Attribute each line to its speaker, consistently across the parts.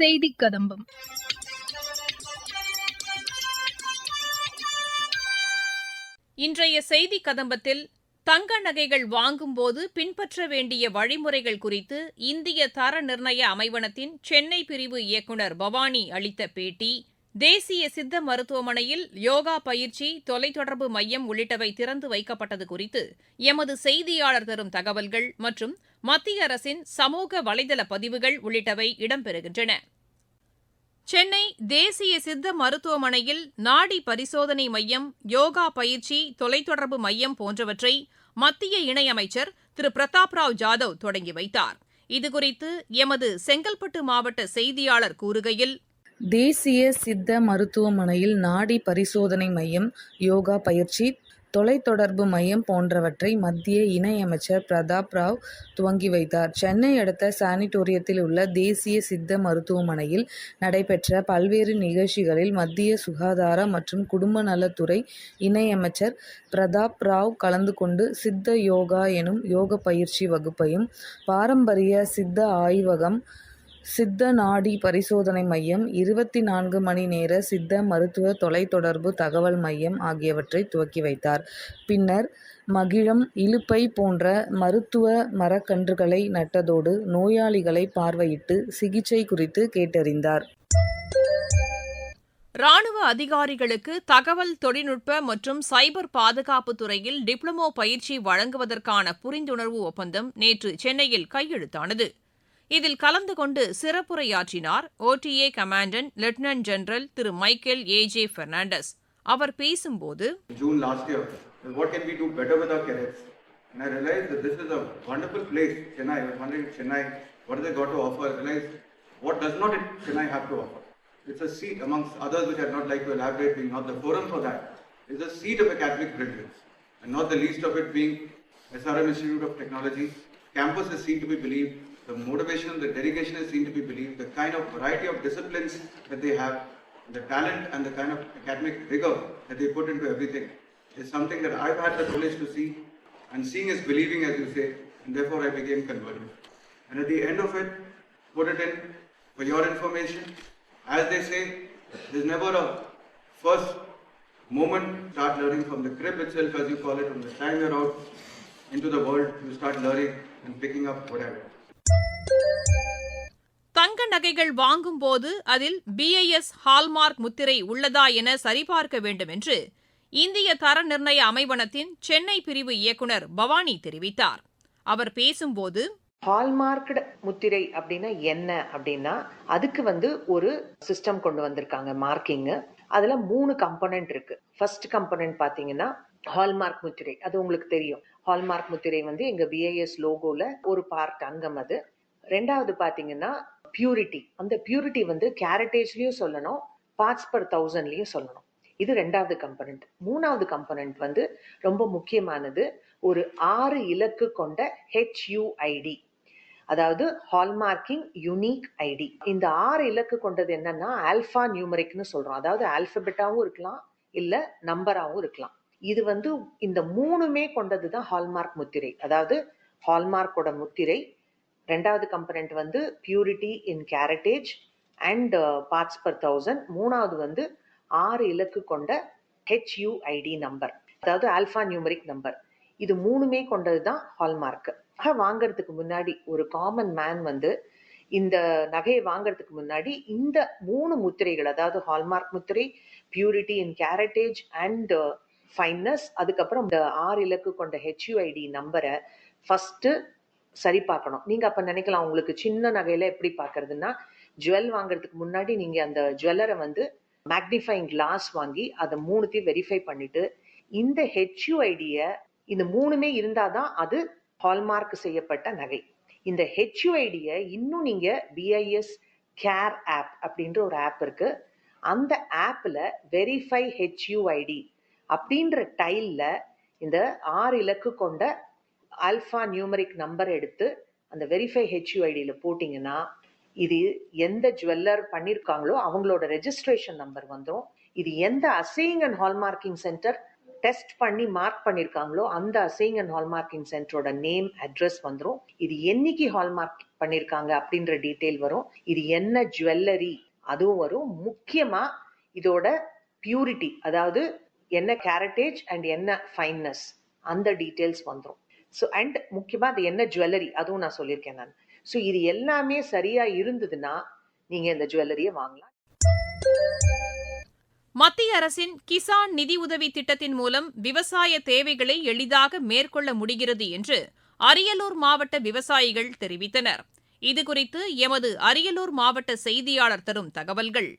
Speaker 1: செய்தி கதம்பம்.
Speaker 2: இன்றைய செய்தி கதம்பத்தில் தங்க நகைகள் வாங்கும்போது பின்பற்ற வேண்டிய வழிமுறைகள் குறித்து இந்திய தர நிர்ணய அமைவனத்தின் சென்னை பிரிவு இயக்குநர் பவானி அளித்த பேட்டி தேசிய சித்த மருத்துவமனையில் யோகா பயிற்சி தொலைத்தொடர்பு மையம் உள்ளிட்டவை திறந்து வைக்கப்பட்டது குறித்து எமது செய்தியாளர் தரும் தகவல்கள் மற்றும் மத்திய அரசின் சமூக வலைதள பதிவுகள் உள்ளிட்டவை இடம்பெறுகின்றன. சென்னை தேசிய சித்த மருத்துவமனையில் நாடி பரிசோதனை மையம் யோகா பயிற்சி தொலைத்தொடர்பு மையம் போன்றவற்றை மத்திய இணையமைச்சர் திரு. பிரதாப் ராவ் ஜாதவ் தொடங்கி வைத்தார். இதுகுறித்து எமது செங்கல்பட்டு மாவட்ட செய்தியாளர் கூறுகையில்
Speaker 3: தேசிய சித்த மருத்துவமனையில் நாடி பரிசோதனை மையம் யோகா பயிற்சி தொலைத்தொடர்பு மையம் போன்றவற்றை மத்திய இணையமைச்சர் பிரதாப் ராவ் துவங்கி வைத்தார். சென்னை அடுத்த சானிட்டோரியத்தில் உள்ள தேசிய சித்த மருத்துவமனையில் நடைபெற்ற பல்வேறு நிகழ்ச்சிகளில் மத்திய சுகாதார மற்றும் குடும்ப நலத்துறை இணையமைச்சர் பிரதாப் ராவ் கலந்து கொண்டு சித்த யோகா எனும் யோக பயிற்சி வகுப்பையும் பாரம்பரிய சித்த ஆய்வகம் சித்த நாடி பரிசோதனை மையம் இருபத்தி நான்கு மணி நேர சித்த மருத்துவ தொலைத்தொடர்பு தகவல் மையம் ஆகியவற்றை துவக்கி வைத்தார். பின்னர் மகிழம் இழுப்பை போன்ற மருத்துவ மரக்கன்றுகளை நட்டதோடு நோயாளிகளை பார்வையிட்டு சிகிச்சை குறித்து கேட்டறிந்தார்.
Speaker 2: ராணுவ அதிகாரிகளுக்கு தகவல் தொழில்நுட்ப மற்றும் சைபர் பாதுகாப்பு துறையில் டிப்ளமோ பயிற்சி வழங்குவதற்கான புரிந்துணர்வு ஒப்பந்தம் நேற்று சென்னையில் கையெழுத்தானது. இதில் கலந்து கொண்டு சிறப்புரையாற்றினார் OTA commandant lieutenant general Thiru Michael A J Fernandes அவர் பேசும்போது
Speaker 4: June last year, is what can we do better with our cadets? And I realized that this is a wonderful place, Chennai. I was wondering, Chennai, what has it got to offer? I realized, what does not it, Chennai have to offer? It's a seat amongst others which I'd not like to elaborate, being not the forum for that. It's a seat of academic brilliance, and not the least of it being SRM Institute of Technology. Campus is seen to be believed, the motivation, the dedication is seen to be believed, the kind of variety of disciplines that they have, the talent and the kind of academic rigor that they put into everything is something that I've had the privilege to see. And seeing is believing, as you say, and therefore I became converted. And at the end of it, put it in for your information. As they say, there's never a first moment. Start learning from the crib itself, as you call it, from the time you're out into the world, you start learning and picking up whatever.
Speaker 2: நகைகள் வாங்கும் வாங்கும்போது அதில் BIS hallmark முத்திரை உள்ளதா என சரிபார்க்க வேண்டும் என்று இந்திய தர நிர்ணய அமைவனத்தின் சென்னை பிரிவு இயக்குநர் பவானி தெரிவித்தார். அவர் பேசும்போது
Speaker 5: ஹால்மார்க்டு முத்திரை அப்படின்னா என்ன அப்படின்னா அதுக்கு வந்து ஒரு சிஸ்டம் கொண்டு வந்திருக்காங்க மார்க்கிங் அதுல மூணு கம்பனன்ட் இருக்கு. ஃபர்ஸ்ட் கம்பனன்ட் பாத்தீங்கன்னா ஹால்மார்க் முத்திரை. அது உங்களுக்கு தெரியும். ஹால்மார்க் முத்திரை வந்து எங்க பிஐஎஸ் லோகோல ஒரு பார்ட் அங்கம் அது. ரெண்டாவது பாத்தீங்கன்னா பியூரிட்டி அந்த பியூரிட்டி வந்து கேரட்டேஜ்லேயும் சொல்லணும் பார்ட்ஸ் பர் தௌசண்ட்லயும் சொல்லணும். இது ரெண்டாவது கம்பனண்ட் மூணாவது கம்பனண்ட் வந்து ரொம்ப முக்கியமானது ஒரு ஆறு இலக்கு கொண்ட ஹெச்யூஐடி அதாவது ஹால்மார்க்கிங் யூனிக் ஐடி இந்த ஆறு இலக்கு கொண்டது என்னன்னா ஆல்பா நியூமரிக்னு சொல்றோம். அதாவது ஆல்பபெட்டாவும் இருக்கலாம் இல்ல நம்பராகவும் இருக்கலாம். இது வந்து இந்த மூணுமே கொண்டது தான் ஹால்மார்க் முத்திரை. அதாவது ஹால்மார்க்கோட முத்திரை ரெண்டாவது கம்பனண்ட் வந்து purity in caratage and parts per thousand மூணாவது வந்து ஆறு இலக்கு கொண்ட ஹெச்யூஐடி நம்பர் அதாவது ஆல்ஃபா நியூமரிக் நம்பர் இது மூணுமே கொண்டது தான் ஹால்மார்க் நகை வாங்குறதுக்கு முன்னாடி ஒரு காமன் மேன் வந்து இந்த நகையை வாங்குறதுக்கு முன்னாடி இந்த மூணு முத்திரைகள் அதாவது ஹால்மார்க் முத்திரை purity in caratage and fineness அதுக்கப்புறம் இந்த ஆறு இலக்கு கொண்ட ஹெச்யூஐடி நம்பரை ஃபஸ்ட்டு சரி பார்க்கணும். நீங்க அப்ப நினைக்கலாம் உங்களுக்கு சின்ன நகையில எப்படி பார்க்கறதுன்னா ஜுவல் வாங்குறதுக்கு முன்னாடி நீங்க அந்த ஜுவல்லரை வந்து மேக்னிஃபைங் கிளாஸ் வாங்கி அதை மூணுத்தையும் வெரிஃபை பண்ணிட்டு இந்த ஹெச்யூஐடிய இந்த மூணுமே இருந்தாதான் அது ஹால்மார்க் செய்யப்பட்ட நகை. இந்த ஹெச்யூஐடிய இன்னும் நீங்க பிஐஎஸ் கேர் ஆப் அப்படின்ற ஒரு ஆப் இருக்கு. அந்த ஆப்ல வெரிஃபை ஹெச்யூஐடி அப்படின்ற டைல்ல இந்த ஆறு இலக்கு கொண்ட ஆல்ஃபா நியூமரிக் நம்பர் எடுத்து அந்த வெரிஃபை ஹெச்யூஐடியில் போட்டிங்கன்னா இது எந்த ஜுவல்லர் பண்ணியிருக்காங்களோ அவங்களோட ரெஜிஸ்ட்ரேஷன் நம்பர் வந்துடும் இது எந்த assaying and hallmarking centre test பண்ணி மார்க் பண்ணியிருக்காங்களோ அந்த அசையிங் அண்ட் ஹால்மார்க்கிங் சென்டரோட நேம் அட்ரஸ் வந்துடும் இது என்னைக்கு ஹால்மார்க் பண்ணியிருக்காங்க அப்படின்ற டீட்டெயில் வரும். இது என்ன ஜுவல்லரி அதுவும் வரும். முக்கியமாக இதோட பியூரிட்டி அதாவது என்ன கேரட்டேஜ் அண்ட் என்ன ஃபைன்னஸ் அந்த டீட்டெயில்ஸ் வந்துடும் ஸோ அண்ட் முக்கியமாக அது என்ன ஜுவல்லரி அதுவும் நான் சொல்லியிருக்கேன் நான். ஸோ இது எல்லாமே சரியாக இருந்ததுன்னா நீங்கள் இந்த ஜுவல்லரியை வாங்கலாம்.
Speaker 2: மத்திய அரசின் கிசான் நிதி உதவி திட்டத்தின் மூலம் விவசாய தேவைகளை எளிதாக மேற்கொள்ள முடிகிறது என்று அரியலூர் மாவட்ட விவசாயிகள் தெரிவித்தனர். இதுகுறித்து எமது அரியலூர் மாவட்ட செய்தியாளர் தரும் தகவல்கள்.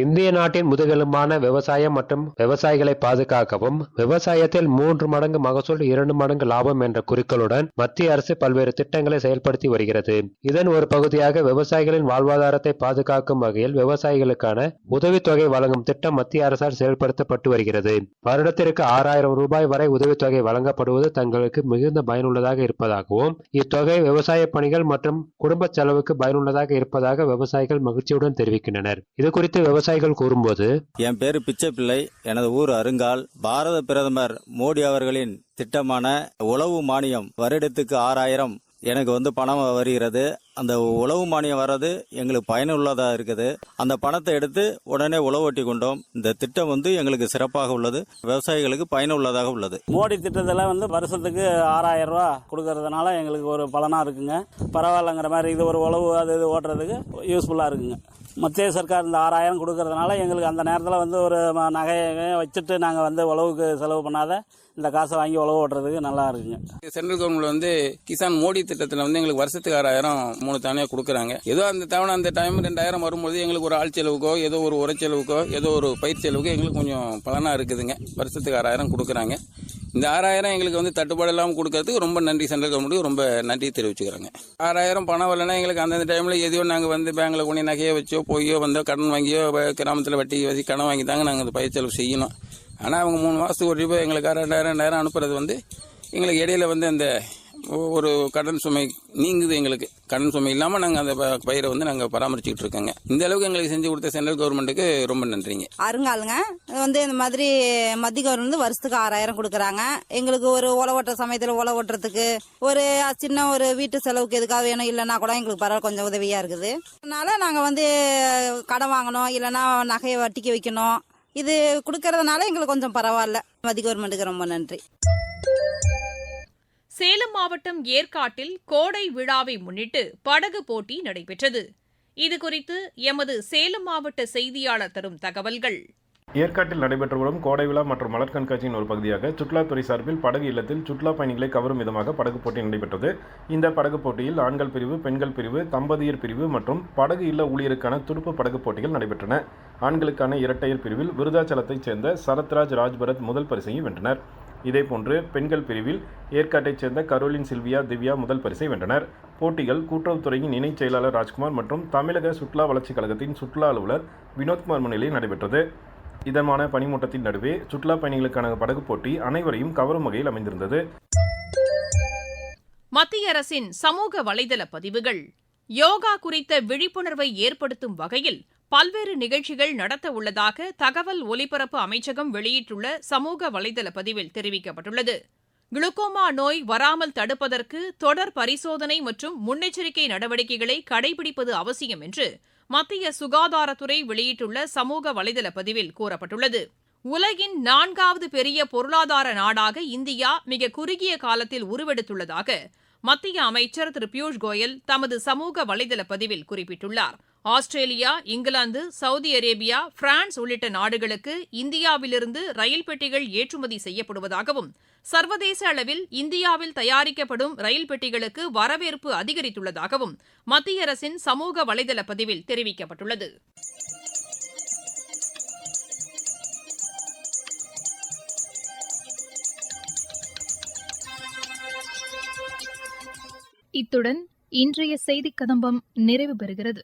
Speaker 1: இந்திய நாட்டின் முதுகெலும்பான விவசாயம் மற்றும் விவசாயிகளை பாதுகாக்கவும் விவசாயத்தில் மூன்று மடங்கு மகசூல் இரண்டு மடங்கு லாபம் என்ற குறிக்கோளுடன் மத்திய அரசு பல்வேறு திட்டங்களை செயல்படுத்தி வருகிறது. இதன் ஒரு பகுதியாக விவசாயிகளின் வாழ்வாதாரத்தை பாதுகாக்கும் வகையில் விவசாயிகளுக்கான உதவித்தொகை வழங்கும் திட்டம் மத்திய அரசால் செயல்படுத்தப்பட்டு வருகிறது. வருடத்திற்கு ஆறாயிரம் ரூபாய் வரை உதவித்தொகை வழங்கப்படுவது தங்களுக்கு மிகுந்த பயனுள்ளதாக இருப்பதாகவும் இத்தொகை விவசாய பணிகள் மற்றும் குடும்ப செலவுக்கு பயனுள்ளதாக இருப்பதாக விவசாயிகள் மகிழ்ச்சியுடன் தெரிவிக்கின்றனர். இது குறித்து விவசாயிகள் கூறும்போது
Speaker 6: என் பேரு பிச்சை பிள்ளை எனது ஊர் அருங்கால். பாரத பிரதமர் மோடி அவர்களின் திட்டமான உழவு மானியம் வருடத்துக்கு ஆறாயிரம் எனக்கு வந்து பணம் வருகிறது. அந்த உழவு மானியம் வர்றது எங்களுக்கு பயனுள்ளதா இருக்குது. அந்த பணத்தை எடுத்து உடனே உழவட்டி கொண்டோம். இந்த திட்டம் வந்து எங்களுக்கு சிறப்பாக உள்ளது. விவசாயிகளுக்கு பயனுள்ளதாக உள்ளது.
Speaker 7: மோடி திட்டத்தில் வந்து வருஷத்துக்கு ஆறாயிரம் ரூபா கொடுக்கறதுனால எங்களுக்கு ஒரு பலனா இருக்குங்க. பரவாயில்லங்கிற மாதிரி இது ஒரு உழவு அது இது ஓட்டுறதுக்கு யூஸ்ஃபுல்லாக இருக்குங்க. மத்திய சர்க்கார் இந்த ஆறாயிரம் கொடுக்கறதுனால எங்களுக்கு அந்த நேரத்தில் வந்து ஒரு நகையை வச்சுட்டு நாங்கள் வந்து உழவுக்கு செலவு பண்ணாத இந்த காசை வாங்கி உழவு ஓட்டுறதுக்கு நல்லா இருக்குங்க.
Speaker 8: சென்ட்ரல் கவர்மெண்ட் வந்து கிசான் மோடி திட்டத்தில் வந்து எங்களுக்கு வருஷத்துக்கு ஆறாயிரம் மூணு தவணையாக கொடுக்குறாங்க. ஏதோ அந்த தவணை அந்த டைம் ரெண்டாயிரம் வரும்போது எங்களுக்கு ஒரு ஆள் செலவுக்கோ ஏதோ ஒரு உர செலவுக்கோ ஏதோ ஒரு பயிர் செலவுக்கோ எங்களுக்கு கொஞ்சம் பலனாக இருக்குதுங்க. வருஷத்துக்கு ஆறாயிரம் கொடுக்குறாங்க. இந்த ஆறாயிரம் எங்களுக்கு வந்து தட்டுப்பாடு இல்லாமல் கொடுக்கறதுக்கு ரொம்ப நன்றி சென்ட்ரல் கவர்மெண்ட்டுக்கு ரொம்ப நன்றி தெரிவிச்சுக்கிறாங்க. ஆறாயிரம் பணம் வரலன்னா எங்களுக்கு அந்தந்த டைமில் எதையோ நாங்கள் வந்து பேங்க்கில் கொண்டு நகையை வச்சோ போயோ வந்தோ கடன் வாங்கியோ கிராமத்தில் வட்டி வச்சு கடன் வாங்கி தாங்க நாங்கள் அந்த பயிர் செலவு செய்யணும். ஆனால் அவங்க மூணு மாதத்துக்கு ஒரு ரூபாய் எங்களுக்கு ரெண்டாயிரம் ரெண்டாயிரம் அனுப்புறது வந்து எங்களுக்கு இடையில வந்து அந்த ஒரு கடன் சுமை நீங்குது எங்களுக்கு. கடன் சுமை இல்லாமல் நாங்கள் அந்த பயிரை வந்து நாங்கள் பராமரிச்சுக்கிட்டு இருக்கோங்க. இந்த அளவுக்கு எங்களுக்கு செஞ்சு கொடுத்த சென்ட்ரல் கவர்மெண்ட்டுக்கு ரொம்ப நன்றிங்க.
Speaker 9: அருங்காலுங்க வந்து இந்த மாதிரி மத்திய கவர்மெண்ட் வந்து வருஷத்துக்கு ஆறாயிரம் கொடுக்குறாங்க. எங்களுக்கு ஒரு உழவு ஓட்டுற சமயத்தில் உழவு ஓட்டுறதுக்கு ஒரு சின்ன ஒரு வீட்டு செலவுக்கு எதுக்காக வேணும் இல்லைன்னா கூட எங்களுக்கு பரவாயில்ல கொஞ்சம் உதவியாக இருக்குது. அதனால நாங்கள் வந்து கடன் வாங்கணும் இல்லைன்னா நகையை வட்டிக்கு வைக்கணும். இது கொடுக்கறதுனால எங்களுக்கு கொஞ்சம் பரவாயில்ல. மத்திய கவர்மெண்ட்டுக்கு ரொம்ப நன்றி.
Speaker 2: சேலம் மாவட்டம் ஏற்காட்டில் கோடை விழாவை முன்னிட்டு படகு போட்டி நடைபெற்றது. இதுகுறித்து எமது சேலம் மாவட்ட செய்தியாளர் தரும் தகவல்கள்.
Speaker 10: ஏற்காட்டில் நடைபெற்று வரும் கோடை விழா மற்றும் மலர் கண்காட்சியின் ஒரு பகுதியாக சுற்றுலாத்துறை சார்பில் படகு இல்லத்தில் சுற்றுலா பயணிகளை கவரும் விதமாக படகு போட்டி நடைபெற்றது. இந்த படகு போட்டியில் ஆண்கள் பிரிவு பெண்கள் பிரிவு தம்பதியர் பிரிவு மற்றும் படகு இல்ல ஊழியருக்கான துடுப்பு படகு போட்டிகள் நடைபெற்றன. ஆண்களுக்கான இரட்டையர் பிரிவில் விருதாச்சலத்தைச் சேர்ந்த சரத்ராஜ் ராஜ்பரத் முதல் பரிசையும் வென்றனர். இதேபோன்று பெண்கள் பிரிவில் ஏற்காட்டைச் சேர்ந்த கரோலின் சில்வியா திவ்யா முதல் பரிசை வென்றனர். போட்டிகள் கூட்டுறவுத்துறையின் இணைச் செயலாளர் ராஜ்குமார் மற்றும் தமிழக சுற்றுலா வளர்ச்சிக் கழகத்தின் சுற்றுலா அலுவலர் வினோத்குமார் முன்னிலையில் நடைபெற்றது. இதமான பனிமூட்டத்தின் நடுவே சுற்றுலா பயணிகளுக்கான படகு போட்டி அனைவரையும் கவரும் வகையில் அமைந்திருந்தது.
Speaker 2: மத்திய அரசின் சமூக வலைதள பதிவுகள். யோகா குறித்த விழிப்புணர்வை ஏற்படுத்தும் வகையில் பல்வேறு நிகழ்ச்சிகள் நடத்த உள்ளதாக தகவல் ஒலிபரப்பு அமைச்சகம் வெளியிட்டுள்ள சமூக வலைதள பதிவில் தெரிவிக்கப்பட்டுள்ளது. குளுக்கோமா நோய் வராமல் தடுப்பதற்கு தொடர் பரிசோதனை மற்றும் முன்னெச்சரிக்கை நடவடிக்கைகளை கடைபிடிப்பது அவசியம் என்று மத்திய சுகாதாரத்துறை வெளியிட்டுள்ள சமூக வலைதள பதிவில் கூறப்பட்டுள்ளது. உலகின் நான்காவது பெரிய பொருளாதார நாடாக இந்தியா மிக குறுகிய காலத்தில் உருவெடுத்துள்ளதாக மத்திய அமைச்சர் திரு பியூஷ் கோயல் தமது சமூக வலைதள பதிவில் குறிப்பிட்டுள்ளார். Australia England Saudi Arabia France உள்ளிட்ட நாடுகளுக்கு இந்தியாவிலிருந்து ரயில் பெட்டிகள் ஏற்றுமதி செய்யப்படுவதாகவும் சர்வதேச அளவில் இந்தியாவில் தயாரிக்கப்படும் ரயில் பெட்டிகளுக்கு வரவேற்பு அதிகரித்துள்ளதாகவும் மத்திய அரசின் சமூக வலைதள பதிவில் தெரிவிக்கப்பட்டுள்ளது.
Speaker 11: இத்துடன் இன்றைய செய்திக் கதம்பம் நிறைவு பெறுகிறது.